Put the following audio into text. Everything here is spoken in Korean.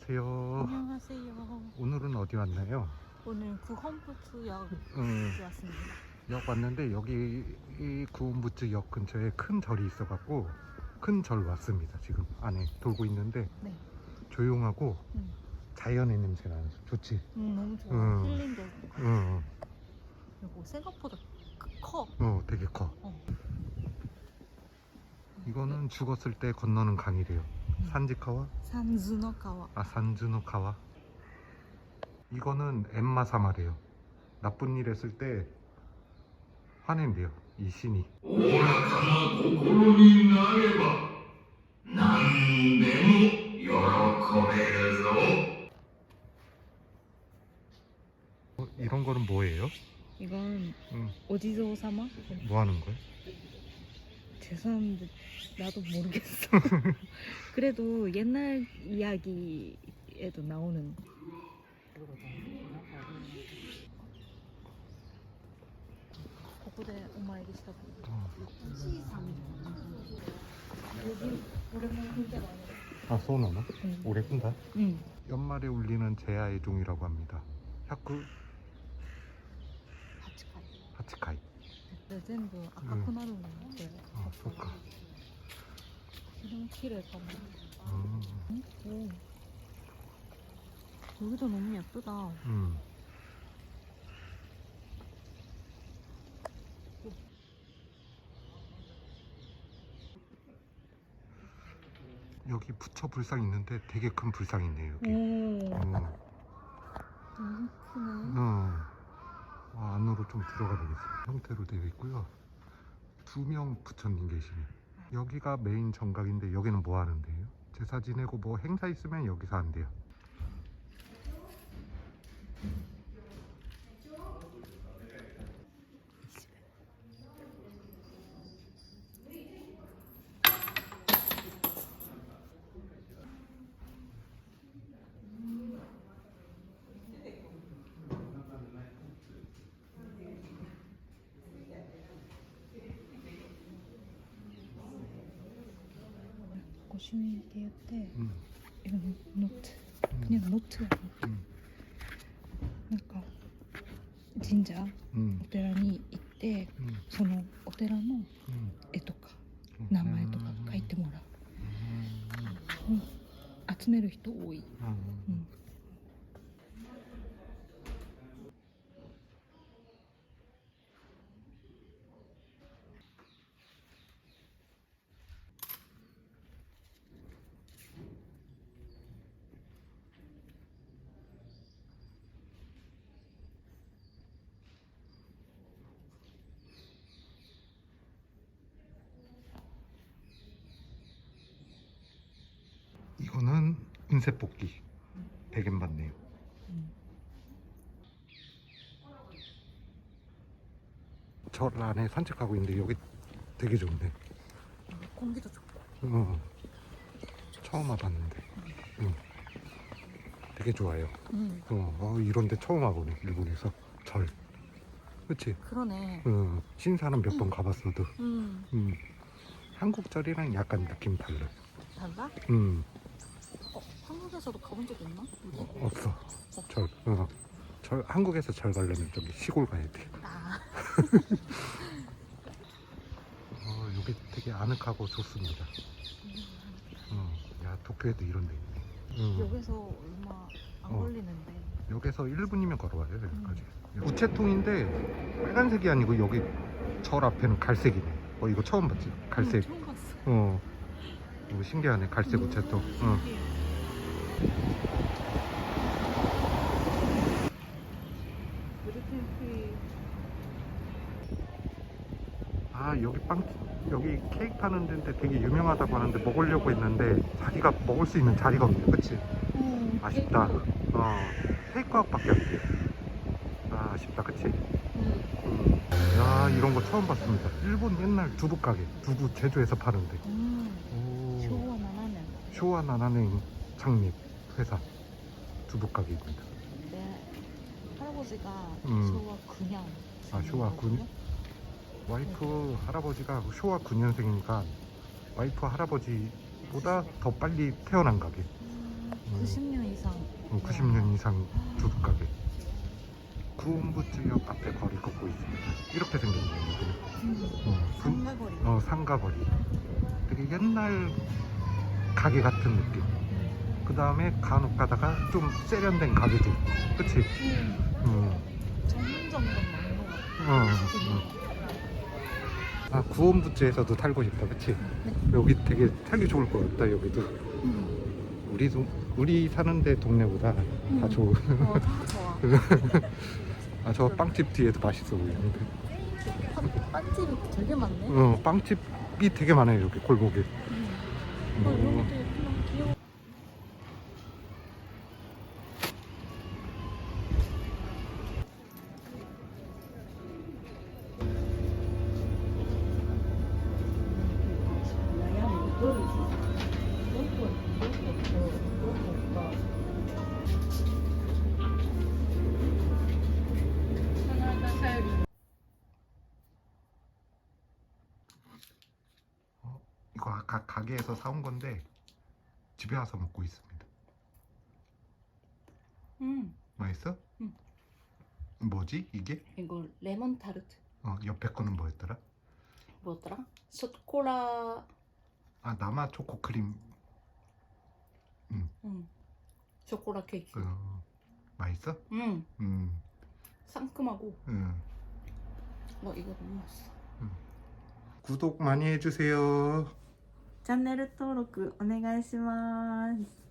안녕하세요. 안녕하세요. 오늘은 어디 왔나요? 오늘 구헌부투역 음, 왔습니다. 역 왔는데 여기 이 구운부츠 역 근처에 큰 절이 있어갖고 큰 절 왔습니다. 지금 안에 돌고 있는데 네. 조용하고 음. 자연의 냄새가 나서 좋지. 음, 너무 좋아. 음. 힐링되고. 응, 그리고 생각보다 크- 커. 어, 되게 커. 어. 이거는 죽었을 때 건너는 강이래요. 산지카와? 산즈노카와. 아 산즈노카와. 이거는 엠마사 말이에요 나쁜 일 했을 때 화낸대요. 이 신이. 어, 이런 거는 뭐예요? 이건 응. 오지조 사마? 뭐 하는 거예요? 죄송한데 나도 모르겠어. 그래도 옛날 이야기에도 나오는 시다 어. 여기 오랜만에 진짜 많이. 아, 소나마? 응. 오래 쓴다. 응. 연말에 울리는 제야의 종이라고 합니다. 샤쿠 하츠카이. 하치카이. 레전드. 아까 음. 응. 그날은 네. 아, 그 볼까. 이런 길에 가면 아, 오. 여기도 너무 예쁘다. 음. 여기 부처 불상 있는데 되게 큰 불상 있네요, 여기. 오. 어, 너무 크네. 어. 아, 안으로 좀 들어가 보겠습니다. 형태로 되어 있고요. 두 명 부처님 계시네. 여기가 메인 정각인데 여기는 뭐 하는 데요? 제사 지내고 뭐 행사 있으면 여기서 한대요. 50円やって、うん、今乗って、うん、乗ってた、うん、なんか神社、うん、お寺に行って、うん、そのお寺の絵とか、名前とか書いてもらう、うん、集める人多い、うん。 은세 뽑기 대겐 받네요. 음. 절 안에 산책하고 있는데 여기 되게 좋은데. 공기도 좋고 어, 처음 와봤는데. 응. 되게 좋아요. 음, 어, 어, 이런데 처음 와보네 일본에서 절. 그치? 그러네 어, 신사는 몇 번 가봤어도. 음, 음. 한국 절이랑 약간 느낌 달라. 달라? 음, 어, 한국에서도 가본 적 있나? 어, 없어. 없어? 절. 어. 절 한국에서 절 가려면 저기 시골 가야 돼. 아, 어, 여기 되게 아늑하고 좋습니다. 어, 야 도쿄에도 이런 데 있네. 응. 여기서 얼마 안 어. 걸리는데 여기서 1분이면 걸어와요 여기까지. 우체통인데 빨간색이 아니고 여기 절 앞에는 갈색이네. 어 이거 처음 봤지? 갈색. 응, 처음 봤어 어. 이거 신기하네 갈색 우체통. 어. 브리텐피 아 여기 빵 여기 케이크 파는 데인데 되게 유명하다고 하는데 먹으려고 했는데 자기가 먹을 수 있는 자리가 없네. 그치? 음, 아쉽다. 어. 테이크아웃밖에 안 돼. 아 아쉽다. 그치? 음, 음. 야 이런 거 처음 봤습니다. 일본 옛날 두부 가게 두부 제조해서 파는데. 음, 오. 쇼와 나나는 쇼와 나나는 창립 회사 두부 가게입니다. 내 할아버지가 음. 쇼와 그냥 아, 쇼와 군? 와이프 할아버지가 쇼와 9년생이니까 와이프 할아버지보다 더 빨리 태어난 가게. 음, 음. 90년 이상. 어, 90년 이상 두부 가게. 구운부츠 역 앞에 거리 걷고 있습니다. 이렇게 생겼네요. 음. 어, 분- 상가거리. 어, 상가거리. 되게 옛날 가게 같은 느낌. 그 다음에 간혹 가다가 좀 세련된 가게도 있고. 그치? 음. 어, 전문점도 많은 것 같아. 어, 어. 아, 구원부츠에서도 살고 싶다. 그치? 네. 여기 되게 살기 좋을 것 같다. 여기도. 음. 우리 동, 우리 사는데 동네보다 다 음. 좋은. 어, 다 좋아. 아, 저 빵집 뒤에도 맛있어 보이는데. 팥- 빵집이 되게 많네. 어, 빵집이 되게 많아요. 여기 골목에. 음. 어, 이런 것도 아까 가게에서 사온 건데 집에 와서 먹고 있습니다. 음. 맛있어? 응. 뭐지 이게? 이거 레몬 타르트. 어 옆에 거는 뭐였더라? 뭐였더라? 소코라. 아 남아 초코 크림. 음. 쇼코라 케이크. 어, 맛있어? 음. 음, 상큼하고. 음. 어, 이거 너무 맛있어. 구독 많이 해주세요. チャンネル登録お願いします。